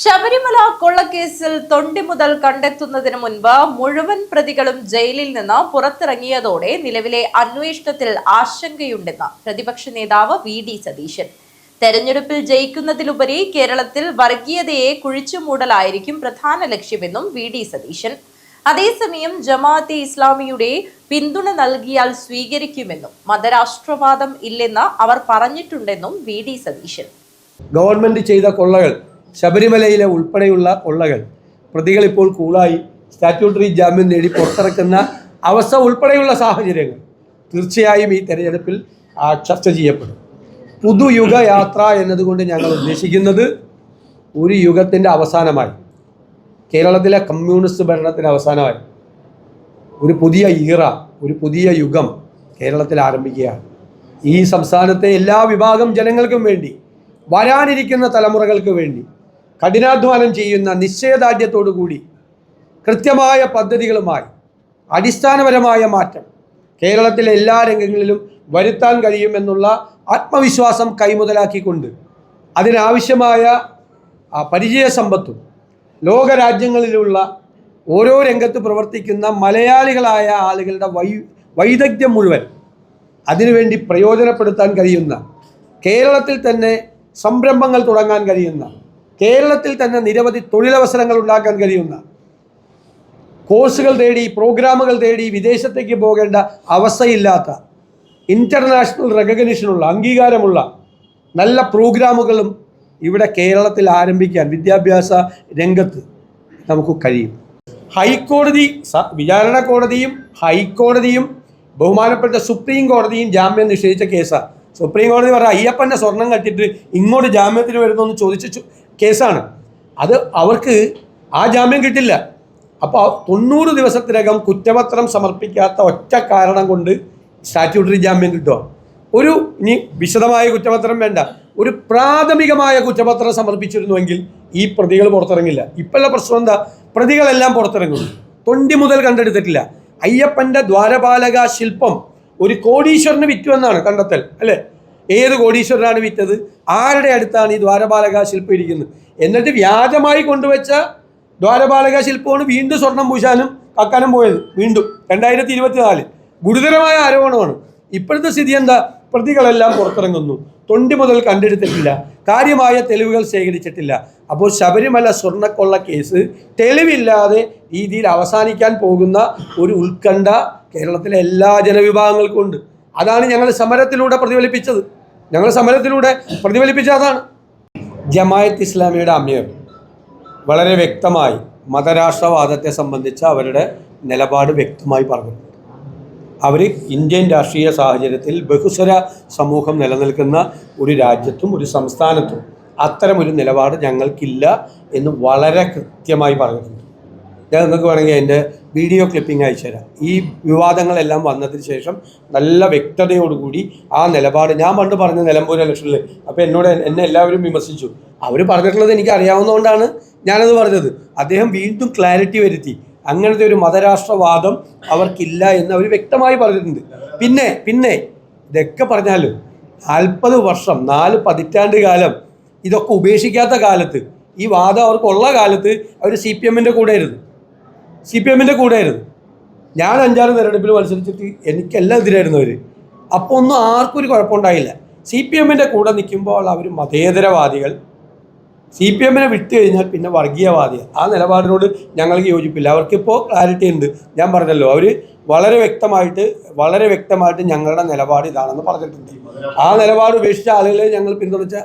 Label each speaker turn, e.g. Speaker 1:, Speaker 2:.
Speaker 1: ശബരിമല കൊള്ളക്കേസിൽ തൊണ്ടി മുതൽ കണ്ടെത്തുന്നതിന് മുൻപ് മുഴുവൻ പ്രതികളും ജയിലിൽ നിന്ന് പുറത്തിറങ്ങിയതോടെ നിലവിലെ അന്വേഷണത്തിൽ ആശങ്കയുണ്ടെന്ന് പ്രതിപക്ഷ നേതാവ് വി ഡി സതീശൻ. തെരഞ്ഞെടുപ്പിൽ ജയിക്കുന്നതിലുപരി കേരളത്തിൽ വർഗീയതയെ കുഴിച്ചുമൂടലായിരിക്കും പ്രധാന ലക്ഷ്യമെന്നും വി ഡി സതീശൻ. അതേസമയം ജമാഅത്തെ ഇസ്ലാമിയുടെ പിന്തുണ നൽകിയാൽ സ്വീകരിക്കുമെന്നും മതരാഷ്ട്രവാദം ഇല്ലെന്ന് അവർ പറഞ്ഞിട്ടുണ്ടെന്നും വി ഡി സതീശൻ.
Speaker 2: ഗവൺമെന്റ് ചെയ്ത കൊള്ളകൾ ശബരിമലയിലെ ഉൾപ്പെടെയുള്ള ഉള്ളകൾ പ്രതികൾ ഇപ്പോൾ കൂളായി സ്റ്റാറ്റ്യൂട്ടറി ജാമ്യം നേടി പുറത്തിറക്കുന്ന അവസ്ഥ ഉൾപ്പെടെയുള്ള സാഹചര്യങ്ങൾ. തീർച്ചയായും ഈ തെരഞ്ഞെടുപ്പിൽ ചർച്ച ചെയ്യപ്പെടും. പുതുയുഗ യാത്ര എന്നതുകൊണ്ട് ഞങ്ങൾ ഉദ്ദേശിക്കുന്നത് ഒരു യുഗത്തിന്റെ അവസാനമായി. കേരളത്തിലെ കമ്മ്യൂണിസ്റ്റ് ഭരണത്തിന്റെ അവസാനമായി. ഒരു പുതിയ ഈറ ഒരു പുതിയ യുഗം കേരളത്തിൽ ആരംഭിക്കുകയാണ്. ഈ സംസ്ഥാനത്തെ എല്ലാ വിഭാഗം ജനങ്ങൾക്കും വേണ്ടി വരാനിരിക്കുന്ന തലമുറകൾക്ക് വേണ്ടി കഠിനാധ്വാനം ചെയ്യുന്ന നിശ്ചയദാർഢ്യത്തോടു കൂടി കൃത്യമായ പദ്ധതികളുമായി അടിസ്ഥാനപരമായ മാറ്റം കേരളത്തിലെ എല്ലാ രംഗങ്ങളിലും വരുത്താൻ കഴിയുമെന്നുള്ള ആത്മവിശ്വാസം കൈമുതലാക്കിക്കൊണ്ട് അതിനാവശ്യമായ പരിചയ പരിചയസമ്പത്തും ലോകരാജ്യങ്ങളിലുള്ള ഓരോ രംഗത്ത് പ്രവർത്തിക്കുന്ന മലയാളികളായ ആളുകളുടെ വൈ വൈദഗ്ധ്യം മുഴുവൻ അതിനുവേണ്ടി പ്രയോജനപ്പെടുത്താൻ കഴിയുന്ന കേരളത്തിൽ തന്നെ സംരംഭങ്ങൾ തുടങ്ങാൻ കഴിയുന്ന കേരളത്തിൽ തന്നെ നിരവധി തൊഴിലവസരങ്ങൾ ഉണ്ടാക്കാൻ കഴിയുന്ന കോഴ്സുകൾ തേടി പ്രോഗ്രാമുകൾ തേടി വിദേശത്തേക്ക് പോകേണ്ട അവസ്ഥയില്ലാത്ത ഇന്റർനാഷണൽ റെക്കഗ്നിഷനുള്ള അംഗീകാരമുള്ള നല്ല പ്രോഗ്രാമുകളും ഇവിടെ കേരളത്തിൽ ആരംഭിക്കാൻ വിദ്യാഭ്യാസ രംഗത്ത് നമുക്ക് കഴിയും. ഹൈക്കോടതി വിചാരണ കോടതിയും ഹൈക്കോടതിയും ബഹുമാനപ്പെട്ട സുപ്രീം കോടതിയും ജാമ്യം നിഷേധിച്ച കേസാണ് സുപ്രീം കോടതി പറഞ്ഞ അയ്യപ്പന്റെ സ്വർണം കട്ടിട്ട് ഇങ്ങോട്ട് ജാമ്യത്തിന് വരുന്നു എന്ന് ചു- കേസാണ്. അത് അവർക്ക് ആ ജാമ്യം കിട്ടില്ല. അപ്പോൾ തൊണ്ണൂറ് ദിവസത്തിനകം കുറ്റപത്രം സമർപ്പിക്കാത്ത ഒറ്റ കാരണം കൊണ്ട് സ്റ്റാറ്റ്യൂട്ടറി ജാമ്യം കിട്ടുക ഒരു ഇനി വിശദമായ കുറ്റപത്രം വേണ്ട. ഒരു പ്രാഥമികമായ കുറ്റപത്രം സമർപ്പിച്ചിരുന്നുവെങ്കിൽ ഈ പ്രതികൾ പുറത്തിറങ്ങില്ല. ഇപ്പോഴുള്ള പ്രശ്നം എന്താ? പ്രതികളെല്ലാം പുറത്തിറങ്ങും. തൊണ്ടി മുതൽ കണ്ടെടുത്തിട്ടില്ല. അയ്യപ്പന്റെ ദ്വാരപാലക ശില്പം ഒരു കോടീശ്വരന് വിറ്റു എന്നാണ് കണ്ടെത്തൽ അല്ലേ? ഏത് കോടീശ്വരനാണ് വിറ്റത്? ആരുടെ അടുത്താണ് ഈ ദ്വാരപാലക ശില്പം ഇരിക്കുന്നത്? എന്നിട്ട് വ്യാജമായി കൊണ്ടുവച്ച ദ്വാരപാലക ശില്പമാണ് വീണ്ടും സ്വർണം പൂശാനും കക്കാനും പോയത്. വീണ്ടും രണ്ടായിരത്തി ഇരുപത്തി നാലിൽ ഗുരുതരമായ ആരോപണമാണ്. ഇപ്പോഴത്തെ സ്ഥിതി എന്താ? പ്രതികളെല്ലാം പുറത്തിറങ്ങുന്നു. തൊണ്ടി മുതൽ കണ്ടെടുത്തിട്ടില്ല. കാര്യമായ തെളിവുകൾ ശേഖരിച്ചിട്ടില്ല. അപ്പോൾ ശബരിമല സ്വർണക്കൊള്ള കേസ് തെളിവില്ലാതെ രീതിയിൽ അവസാനിക്കാൻ പോകുന്ന ഒരു ഉത്കണ്ഠ കേരളത്തിലെ എല്ലാ ജനവിഭാഗങ്ങൾക്കും ഉണ്ട്. അതാണ് ഞങ്ങൾ സമരത്തിലൂടെ പ്രതിഫലിപ്പിച്ചത്. ഞങ്ങൾ സമരത്തിലൂടെ പ്രതിഫലിപ്പിച്ച അതാണ് ജമായത്ത് ഇസ്ലാമിയുടെ അമീർ വളരെ വ്യക്തമായി മതരാഷ്ട്രവാദത്തെ സംബന്ധിച്ച് അവരുടെ നിലപാട് വ്യക്തമായി പറഞ്ഞു അവർ ഇന്ത്യൻ രാഷ്ട്രീയ സാഹചര്യത്തിൽ ബഹുസ്വര സമൂഹം നിലനിൽക്കുന്ന ഒരു രാജ്യത്തും ഒരു സംസ്ഥാനത്തും അത്തരമൊരു നിലപാട് ഞങ്ങൾക്കില്ല എന്ന് വളരെ കൃത്യമായി പറഞ്ഞിട്ടുണ്ട്. ഞാൻ നിങ്ങൾക്ക് വേണമെങ്കിൽ എന്റെ വീഡിയോ ക്ലിപ്പിംഗ് അയച്ചു തരാം. ഈ വിവാദങ്ങളെല്ലാം വന്നതിന് ശേഷം നല്ല വ്യക്തതയോടുകൂടി ആ നിലപാട് ഞാൻ പണ്ട് പറഞ്ഞ നിലമ്പൂർ ഇലക്ഷനിൽ അപ്പോൾ എന്നോട് എന്നെ എല്ലാവരും വിമർശിച്ചു. അവർ പറഞ്ഞിട്ടുള്ളത് എനിക്ക് അറിയാവുന്നതുകൊണ്ടാണ് ഞാനത് പറഞ്ഞത്. അദ്ദേഹം വീണ്ടും ക്ലാരിറ്റി വരുത്തി. അങ്ങനത്തെ ഒരു മതരാഷ്ട്രവാദം അവർക്കില്ല എന്ന് അവർ വ്യക്തമായി പറഞ്ഞിട്ടുണ്ട്. പിന്നെ പിന്നെ ഇതൊക്കെ പറഞ്ഞാലും നാൽപ്പത് വർഷം നാല് പതിറ്റാണ്ട് കാലം ഇതൊക്കെ ഉപേക്ഷിക്കാത്ത കാലത്ത് ഈ വാദം അവർക്കുള്ള കാലത്ത് അവർ സി പി എമ്മിന്റെ കൂടെ ആയിരുന്നു. സി പി എമ്മിന്റെ കൂടെ ആയിരുന്നു ഞാൻ അഞ്ചാറ് തെരഞ്ഞെടുപ്പിൽ മത്സരിച്ചിട്ട് എനിക്കെല്ലാം എതിരായിരുന്നു അവർ അപ്പോൾ ഒന്നും ആർക്കും ഒരു കുഴപ്പമുണ്ടായില്ല. സി പി എമ്മിന്റെ കൂടെ നിൽക്കുമ്പോൾ അവർ മതേതരവാദികൾ. സി പി എമ്മിനെ വിട്ടു കഴിഞ്ഞാൽ പിന്നെ വർഗീയവാദിയാണ് ആ നിലപാടിനോട് ഞങ്ങൾക്ക് യോജിപ്പില്ല. അവർക്കിപ്പോൾ ക്ലാരിറ്റി ഉണ്ട്. ഞാൻ പറഞ്ഞല്ലോ അവർ വളരെ വ്യക്തമായിട്ട് വളരെ വ്യക്തമായിട്ട് ഞങ്ങളുടെ നിലപാട് ഇതാണെന്ന് പറഞ്ഞിട്ടുണ്ട്. ആ നിലപാട് ഉപേക്ഷിച്ച ആളുകളെ ഞങ്ങൾ പിന്തുണച്ച